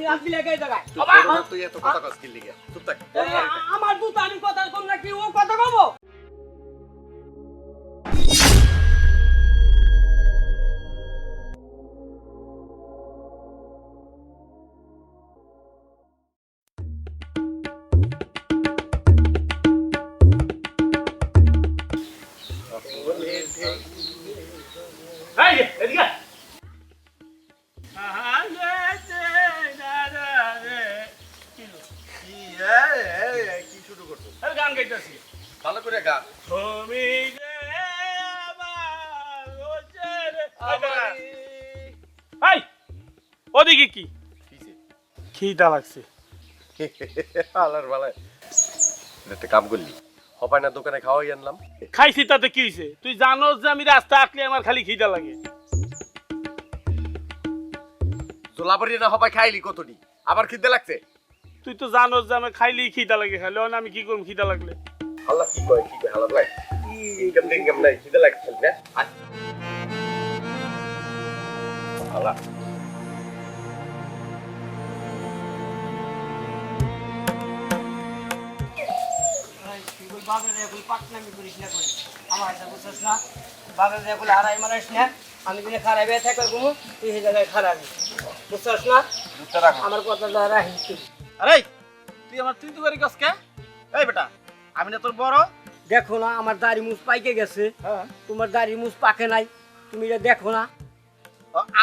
তুমি আসবি লেগে জায়গায় তুই ছোট না, তুই এত কথা কস কি লিগে চুপ থাক আমার দুধ আমি কথা কম নাকি ও কথা কবো এই যে, এদিকে গাইতেছি। ভালো করে গা। তুমি যে আমার এই ওদিকে কি? খিদা লাগছে। আলার বালায়। একটা কাম করলি। হপায় না দোকানে খাওয়াই আনলাম। খাইছি তাতে কি হয়েছে তুই জানোস যে আমি রাস্তা আটলে আমার খালি খিদা লাগে। তোলাবাড়ি না হপায় খাইলি কতটি? আবার খিদে লাগছে? তুই তো জানোস যে আমার খাইলেই খিদা লাগে। খাইলে অন আমি কি করব? খিদা লাগলে। আল্লাহ কি কয়? কি কয় আল্লাহ ভাই ইনকাম টিনকাম নাই। খিদে লাগছে না আয়। আল্লাহ। বাজারে এখন পাটনামি করিস না করে আমার এটা বুঝছিস না? বাজারে এখন হারাই মারাইস না? আমি কিনে খারাপ হয়ে থাকবে কোনো তুই সেই জায়গায় খারাপি বুঝছিস না? দুধটা রাখো। আমার তুই। আরে তুই আমার তুই তো করি গছকে এই বেটা আমি না তোর বড়। দেখো না আমার দাড়ি মুছ পাইকে গেছে। হ্যাঁ। তোমার দাড়ি মুছ পাকে নাই। তুমি এটা দেখো না।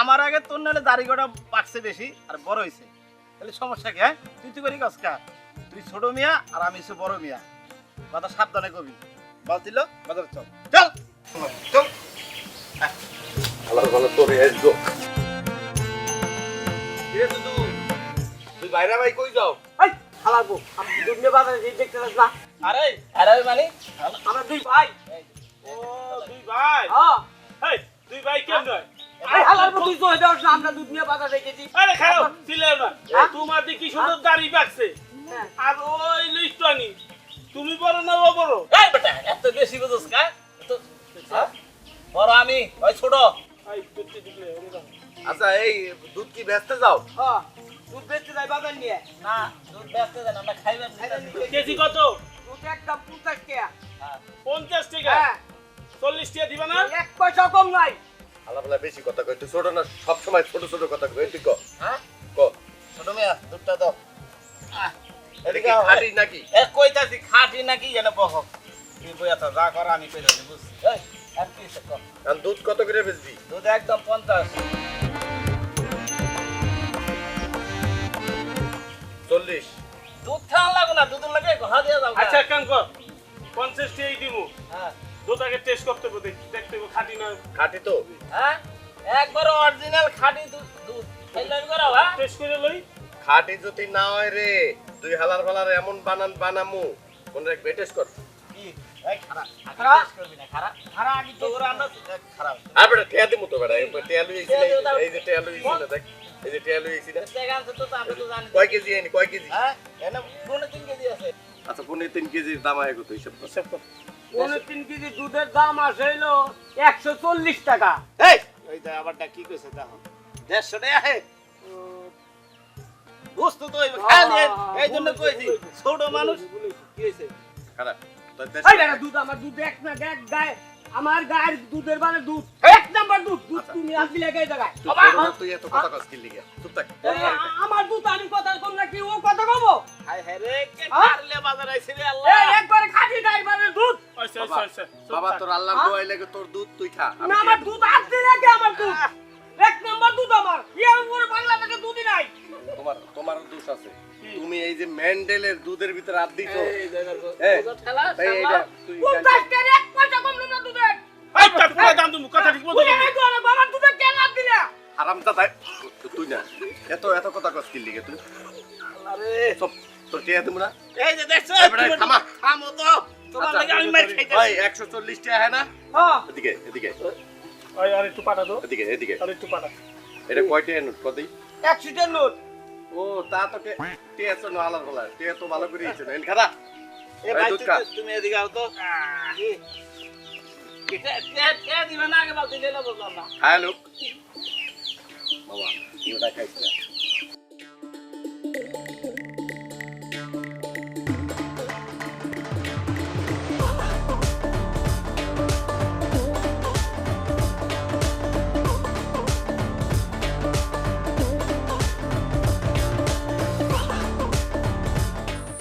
আমার আগে তোর নাহলে দাড়ি গোটা পাকছে বেশি আর বড় হইছে। তাহলে সমস্যা কি হ্যাঁ? তুই তুই করি গছকা তুই ছোট মিয়া আর আমি হচ্ছে বড় মিয়া। কথা সাবধানে কবি। বল দিল বাজার চল। চল! চল! আল্লাহ ভালো তোরে বাইরে ভাই কই যাও? এই হালাবো আমি দুনিয়া বাজারে যেয়ে দেখতে পাস না আরে আরে মানে? আমরা দুই ভাই। ও দুই ভাই। হ্যাঁ এই দুই ভাই কেন নয় এই হালাবো তুই তো দেওয়াস আমরা দুনিয়া বাজারে গেছি আরে খাও ছিলে না। হ্যাঁ? তোমার দিয়ে কি সুন্দর দাড়ি পাকছে হ্যাঁ। আর ওই লিস্টনি তুমি বড় না ও বড়? এই বেটা এত বেশি বুঝছ কা? হ্যাঁ? বড় আমি ওই ছোট। আচ্ছা এই দুধ কি বেচতে যাও? হ্যাঁ যাই বাজার নিয়ে। না দুধ ব্যস্ত দেন আমরা খাইবার কেজি কত? দুধ একদম পঞ্চাশ টাকা। পঞ্চাশ টাকা? হ্যাঁ। চল্লিশ টাকা দিবা না? এক পয়সা কম নাই। আল্লাহ বেশি কথা কই তুই ছোট না সব সময় ছোট ছোট কথা কই তুই ক। হ্যাঁ? ক। ছোট মিয়া দুধটা দাও। আহ, এটা নাকি? এ কইতাছি খাটি নাকি জানে বহ। তুই বইয়া তো যা কর আমি কইতাছি বুঝ এই আর কি। সে কারণ দুধ কত করে বেচবি? দুধ একদম পঞ্চাশ। চল্লিশ। দুধ খাওয়া লাগো না দুধ লাগে ঘা দিয়ে যাও আচ্ছা কাম কর পঞ্চাশ টাকাই দিব হ্যাঁ। দুধ আগে টেস্ট করতে হবে দেখ- দেখতে হবে খাঁটি না খাঁটি তো। হ্যাঁ? একবার অরিজিনাল খাঁটি দুধ দুধ। খাইলে করো হ্যাঁ? টেস্ট করে লই। খাঁটি যদি না হয় রে তুই হালার ফালার এমন বানান বানামু। মনে রাখ বেটেস কর। কি? এই খারাপ খারাপ? খারাপ করবি না খারাপ খারাপ আগে তো ওরা আমরা খারাপ আর বেটা টেয়া দিমু তো বেটা এই টেয়া লুই। এই যে টেয়া লুই দেখ। এই যে টেয়া লুই না আছে তো তো আমরা তো জানি কয় কেজি এনি কয় কেজি? হ্যাঁ এনে পনেরো তিন কেজি আছে। আচ্ছা পনেরো তিন কেজির দাম আয় কত হিসাব হিসাব কর। পনেরো তিন কেজি দুধের দাম আছে হইল একশো চল্লিশ টাকা। এই! ওই যে আবারটা কি কইছে দেখো। দেড়শো টাকা হে বুঝতো তো এই জন্য কইছি ছোট মানুষ। কি হয়েছে খারাপ। দুধ আমার দুধ এক না এক গায়ে। আমার গায়ের দুধের মানে দুধ। এক নাম্বার দুধ। দুধ তুমি আসবি লেগে জায়গায় তুই ছোট না, তুই এত কথা কস কি লিগে? চুপ থাক। এই, আমার দুধ আমি কথা কম নাকি ও কথা কবো হায় হায় রে কে হ্যাঁ? পারলে বাজার আইছে রে আল্লাহ? এই একবারে খাঁটি ড্রাইভারের দুধ। আচ্ছা আচ্ছা আচ্ছা বাবা তোর আল্লাহর হ্যাঁ? দোয়াই লাগে তোর দুধ তুই খা। আমি না আমার দুধ আসবি লেগে আমার দুধ? এক নাম্বার দুধ আমার। ইয়ার উপরে বাংলাদেশে দুধই নাই। তোমার তোমার দোষ আছে। তুমি এই যে ম্যান্ডেলের দুধের ভিতরে হাত দিছো। এই জায়গার এই, ঠেলা। এই দাদা তুই না। এত এত কথা কস কি লিগে তুই। আরে। সব তোর না। এই যে দেখছ থামা। থামো তো। তোমার আচ্ছা, আমি মার খাইতে ভাই একশো চল্লিশ টাকা হ্যাঁ না? হ্যাঁ। এদিকে এদিকে। ওই আর একটু পাঠা দো এদিকে এদিকে। আর একটু পাঠা। এটা কয়টা নোট? কত এক সিটের নোট। ও তা তো টিয়া তো আলাদা বলা। টিয়া তো ভালো করে দিয়েছে এন এ ভাই। তুমি এদিকে আও তো। এটা কে- কে দিবে না আগে বলতে দিলে বুঝলাম না। খায় লোক।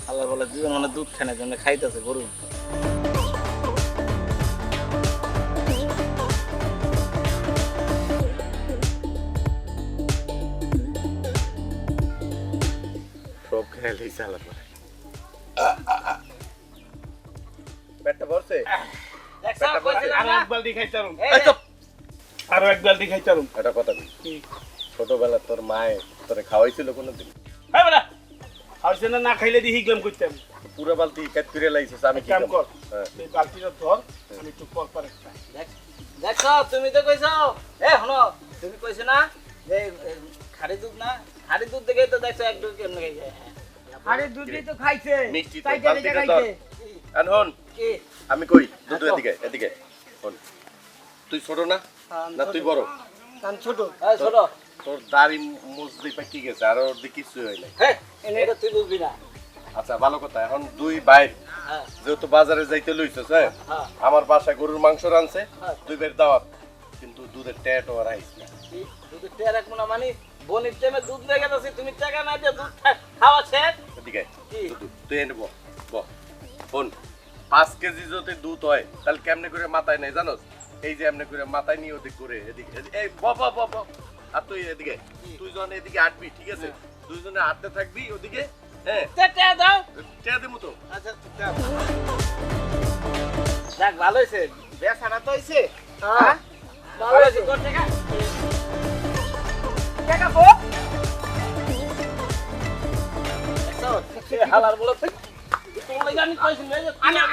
আল্লাহ বলে মানে দুধ খাইতেছে গরু। পেটটা ভরছে? আরও? এক বালতি খাইতারুম আরও এক বালতি খাইতারুম একটা কথা বলি ছোটবেলা তোর মায়ে তোরে খাওয়াইছিল কোনোদিন হ্যাঁ বেটা না না খাইলে দিয়ে হিগলাম করতাম পুরো বালতি কাট করে লাইছিস আমি কি কাম কর এই বালতিটা ধর আমি একটু পর পর একটা দেখ- দেখছ তুমি তো কইছো এ হলো তুমি কইছো না যে খাঁটি দুধ না খাঁটি দুধ দেখে তো দেখছ এক দুধ কেমনে খাইছে আরে দুধই তো খাইছে। মিষ্টি তো খাইছে। হন। আমি কই? দুধ হ্যাঁ, এদিকে এদিকে। হন। তুই ছোট না? না তুই বড়? কান ছোট। এই ছোট। তোর দাড়ি পাকি গেছে? আর ওর দিকে কিছু হয় এটা তুই বুঝবি না। আচ্ছা ভালো কথা। এখন দুই বাইর হ্যাঁ। যেহেতু বাজারে যাইতে লইছস হ্যাঁ? হ্যাঁ। আমার বাসায় গরুর মাংস রানছে হ্যাঁ। দুই বের দাওয়াত। কিন্তু দুধের ট্যাট আর আইস না। দুধের টেয়া রাখব না মানে বনির টাইমে দুধ লেগে গেছে তুমি টাকা না দিয়ে দুধ খাওয়া শেষ? তুই এনে বোন পাঁচ কেজি যদি দুধ হয় তাহলে কেমনে করে মাথায় নেই জানোস? এই যে এমনি করে মাথায় নিয়ে ওদিক করে এদিকে এদি- এই ব ব ব ব আর তুই এদিকে তুই যখন এদিকে আটবি ঠিক আছে? দুইজনে আটতে থাকবি ওদিকে হ্যাঁ? দাও। টেয়া তো। আচ্ছা। যাক ভালো হয়েছে বেচারা তো হয়েছে হ্যাঁ ভালো হয়েছে তোর টাকা? টাকা হালার বলে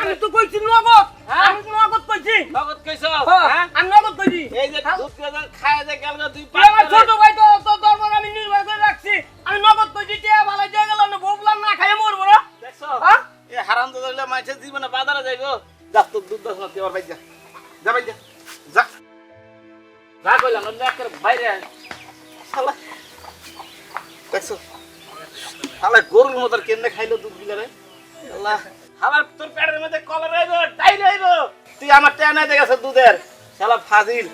আমি তো কইছি নগদ। হ্যাঁ? আমি নগদ কইছি। নগদ কইছো? হ্যাঁ, হ্যাঁ? আমি নগদ কইছি। এই যে দুধ কেজি খায় যে গেল না তুই আমার ছোট ভাই তো তো দরবার আমি নির্ভর করে রাখছি। আমি নগদ কইছি টিয়া ভালো দিয়ে গেল না বউলাম না খাই মরবো না। দেখছ? হ্যাঁ? এ হারাম তো ধরলে মাছের জীবনে বাজারে যাইবো। যা তোর দুধ না আমার ভাই যা। যা ভাই যা। যা। যা কইলাম না বাইরে শালা। দেখছ? শালা গরুর মতো কেমনে খাইলো দুধ গিলা রে আল্লাহ হালার তোর পেটের মধ্যে কলার আইবো ডাইরে আইবো। তুই আমার টেনে দেখেছ দুধের। শালা ফাজিল।